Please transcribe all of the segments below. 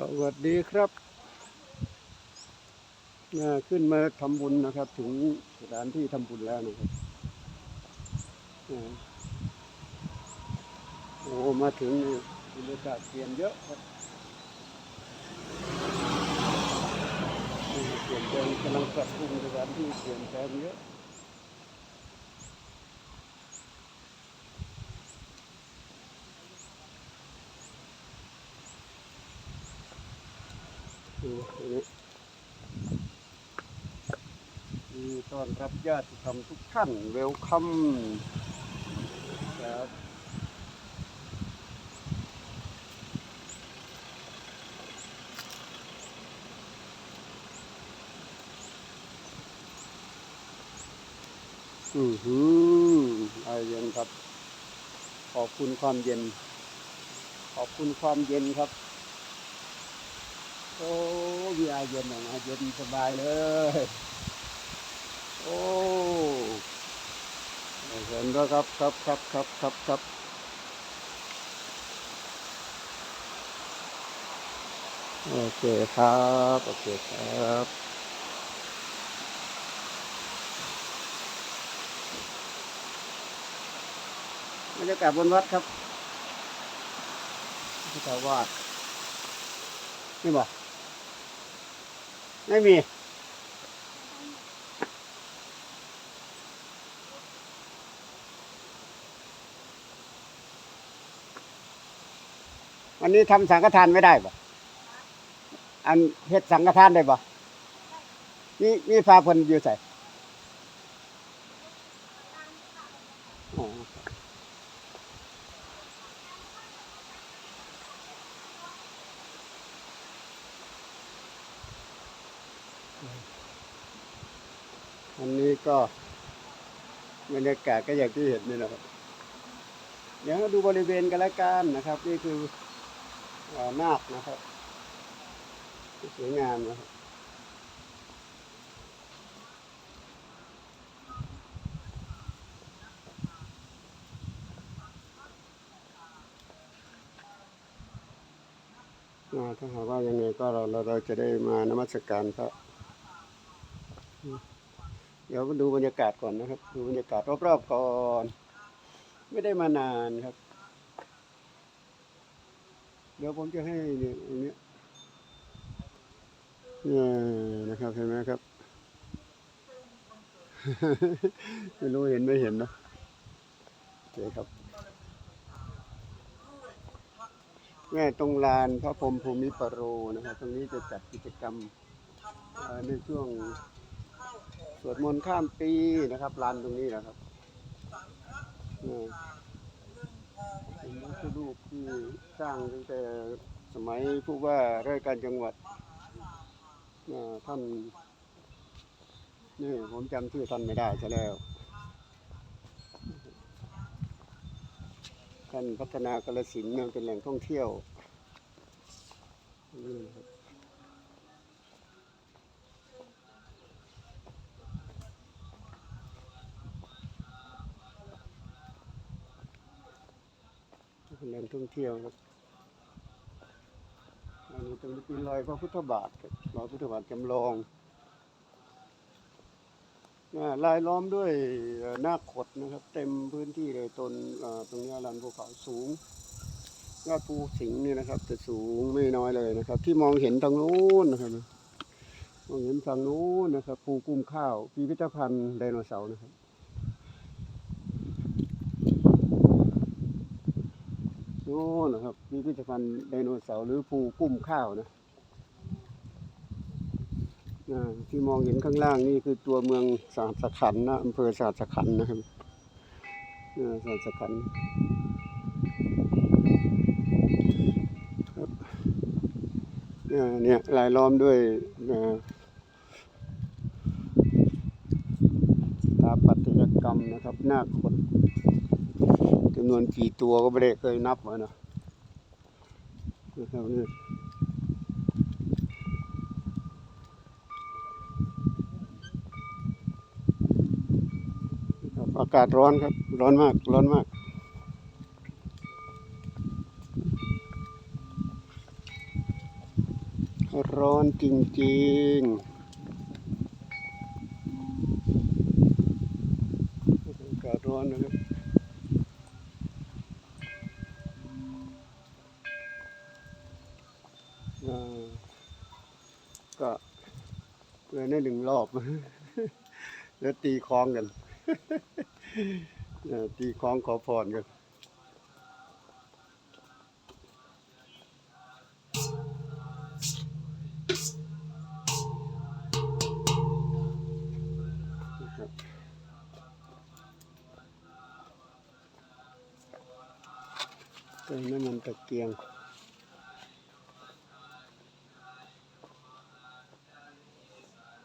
สวัสดีครับน่าขึ้นมาทำบุญนะครับ ถึงสถานที่ทำบุญแล้วนะครับโอ้มาถึงบรรยากาศเปลี่ยนเยอะครับเปลี่ยนแปลงกำลังปรับปรุงสถานที่เปลี่ยนแปลงเยอะดูตรงนี้ มีต้อนรับญาติธรรมทุกท่านเวลคัมครับอือหือไอเย็นครับ ขอบคุณความเย็น ขอบคุณความเย็นครับ โอ้ยไอเย็นออกมาเย็นสบายเลย โอ้เห็นแล้วครับครับครับครับครับครับโอเคครับ โอเคครับบรรยากาศบนวัดครับพุทธวาดนี่บอก ไม่มี วันนี้ทำสังฆทานไม่ได้บ่อันเฮ็ดสังฆทานได้บ่นี่นี่พาเพนอยู่ใส่ อันนี้ก็บรรยากาศก็อย่างที่เห็นนี่นะครับ เดี๋ยวดูบริเวณกันละกันนะครับ นี่คือนาคนะครับสวยงามนะครับถ้าหากว่ายังไงก็เราเราเราจะได้มานมัสการพระ เดี๋ยวมาดูบรรยากาศก่อนนะครับ ดูบรรยากาศรอบๆก่อน ไม่ได้มานานครับ เดี๋ยวผมจะให้เนี่ยตรงเนี้ยเนี่ยนะครับเห็นไหมครับ ไม่รู้เห็นไม่เห็นนะโอเคครับแม่ตรงลานพระพรหมภูมิปโรนะครับ ตรงนี้จะจัดกิจกรรมในช่วง วดมนต์ข้ามปีนะครับลานตรงนี้นะครับนี่เป็นพระรูปที่สร้างตั้งแต่สมัยผู้ว่าราชการจังหวัดท่านนี่ผมจำชื่อท่านไม่ได้ซะแล้วท่านพัฒนากาลสินธุ์เนี่ยเป็นแหล่งท่องเที่ยวนี่ครับ แหล่งท่องเที่ยวครับอันนี้ตรงนี้เป็นรอยพระพุทธบาทครับรอยพุทธบาทจำลองลายล้อมด้วยเอ่อนาขดนะครับ เต็มพื้นที่เลยต้นตรงนี้ลานภูเขาสูงยอดภูสิงห์นี่นะครับ จะสูงไม่น้อยเลยนะครับ ที่มองเห็นทางนู้นนะครับมองเห็นทางนู้นนะครับภูกุ้มข้าวพิพิธภัณฑ์ไดโนเสาร์นะครับ โน่นนะครับพิพิธภัณฑ์ไดโนเสาร์หรือภูกุ้มข้าวนะที่มองเห็นข้างล่างนี่คือตัวเมืองสหัสขันนะอำเภอสหัสขันนะครับอ่าสหัสขันครับเนี่ยลายล้อมด้วยสถาปัตยกรรมนะครับหน้าคด จำนวนกี่ตัวก็ไม่ได้เคยนับไว้นะนะครับนี่อากาศร้อนครับ ร้อนมาก ร้อนมากร้อนจริงๆอากาศร้อนนะครับ อ่า ก็เพื่อนได้หนึ่งรอบ แล้วตีคล้องกันตีคล้องขอพรกันเติมน้ำมันตะเกียง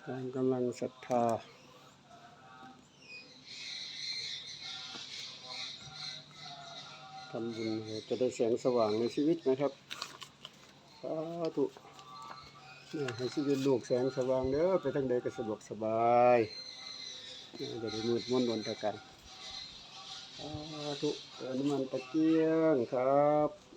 ตามกำลังศรัทธาทำบุญจะได้แสงสว่างในชีวิตนะครับสาธุเนี่ยให้ชีวิตลูกแสงสว่างเด้อไปทางใดก็สะดวกสบายเนี่ยจะได้มืดมนวนตะกันสาธุเติมน้ำมันตะเกียงครับ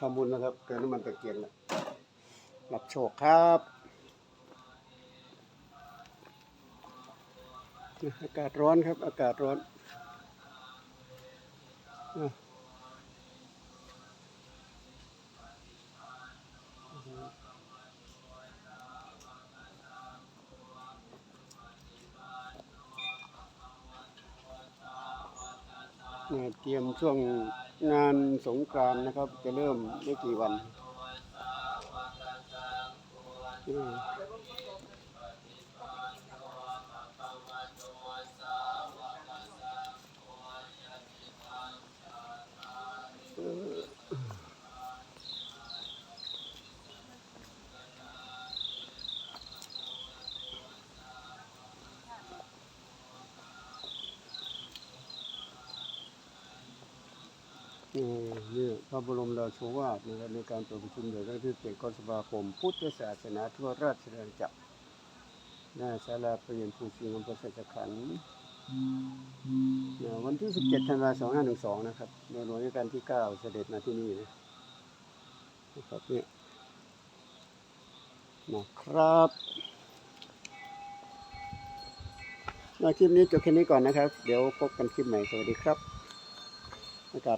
ทำบุญนะครับเกินน้ำมันตะเกียงแล้วรับโชคครับอากาศร้อนครับ อากาศร้อนเตรียมช่วง งานสงกรานต์นะครับ จะเริ่มไม่กี่วัน นี่พระบรมราโชวาทนะครับในการประชุมใหญ่ครั้งที่เจ็ดกสมาคมพุทธศาสนาทั่วราชอาณาจักรหน้าศาลาเปลี่ยนภูสิงห์อำเภอสัจขันธ์เนี่ยวันที่17ธันวาคม2512นะครับในหลวงรัชกาลที่9เสด็จมาที่นี่นะนะครับเนี่ยนะครับในคลิปนี้จบแค่นี้ก่อนนะครับ เดี๋ยวพบกันคลิปใหม่ สวัสดีครับอากาศ